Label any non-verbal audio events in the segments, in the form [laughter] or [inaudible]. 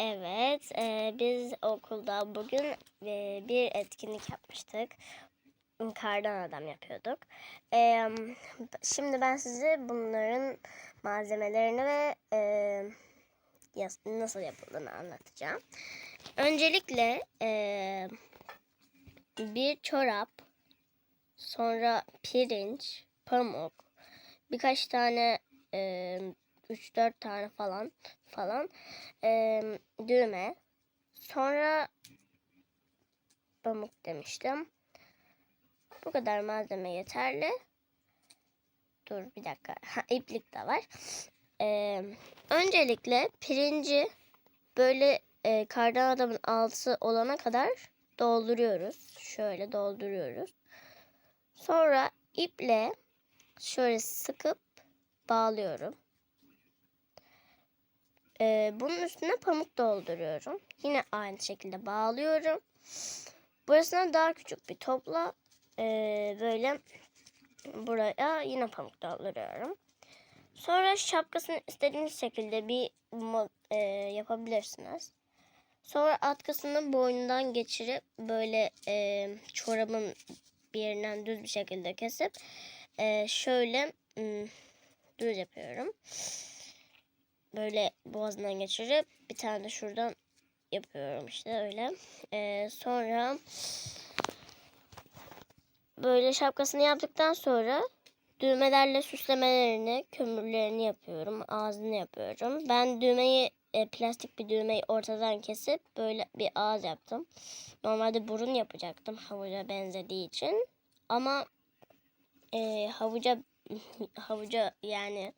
Evet, e, biz okulda bugün e, bir etkinlik yapmıştık. Kardan adam yapıyorduk. E, şimdi ben size bunların malzemelerini ve e, nasıl yapıldığını anlatacağım. Öncelikle e, bir çorap, sonra pirinç, pamuk, birkaç tane e, 3-4 tane falan falan e, düğme. Sonra pamuk demiştim. Bu kadar malzeme yeterli. Dur bir dakika. Ha, iplik de var. E, öncelikle pirinci böyle e, kardan adamın altı olana kadar dolduruyoruz. Şöyle dolduruyoruz. Sonra iple şöyle sıkıp bağlıyorum. Ee, bunun üstüne pamuk dolduruyorum. Yine aynı şekilde bağlıyorum. Burasına daha küçük bir topla ee, böyle buraya yine pamuk dolduruyorum. Sonra şapkasını istediğiniz şekilde bir ee, yapabilirsiniz. Sonra atkısını boynundan geçirip böyle ee, çorabın bir yerinden düz bir şekilde kesip ee, şöyle hmm, düz yapıyorum böyle boğazından geçirip bir tane de şuradan yapıyorum işte öyle. Ee, sonra böyle şapkasını yaptıktan sonra düğmelerle süslemelerini, kömürlerini yapıyorum. Ağzını yapıyorum. Ben düğmeyi e, plastik bir düğmeyi ortadan kesip böyle bir ağız yaptım. Normalde burun yapacaktım havuca benzediği için. Ama e, havuca [laughs] havuca yani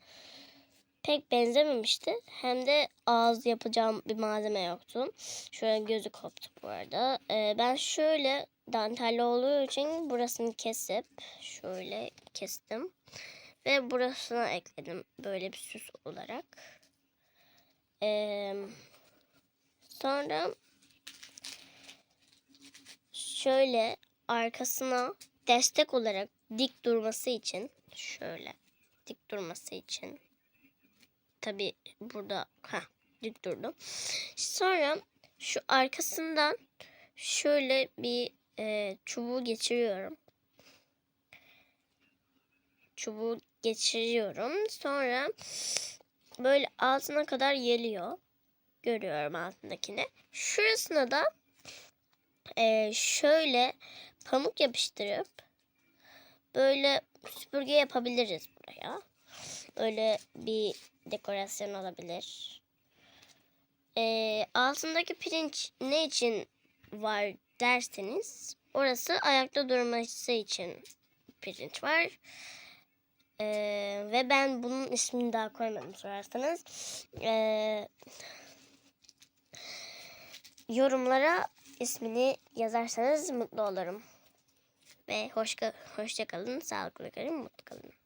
pek benzememişti. Hem de ağız yapacağım bir malzeme yoktu. Şöyle gözü koptu bu arada. Ee, ben şöyle dantelli olduğu için burasını kesip şöyle kestim. Ve burasına ekledim böyle bir süs olarak. Ee, sonra şöyle arkasına destek olarak dik durması için şöyle dik durması için tabi burada ha dik durdum. Sonra şu arkasından şöyle bir e, çubuğu geçiriyorum. Çubuğu geçiriyorum. Sonra böyle altına kadar geliyor. Görüyorum altındakini. Şurasına da e, şöyle pamuk yapıştırıp böyle süpürge yapabiliriz buraya. Öyle bir dekorasyon olabilir. Ee, altındaki pirinç ne için var derseniz orası ayakta durması için pirinç var. Ee, ve ben bunun ismini daha koymadım sorarsanız. Ee, yorumlara ismini yazarsanız mutlu olurum. Ve hoş, hoşça kalın, sağlıklı kalın, mutlu kalın.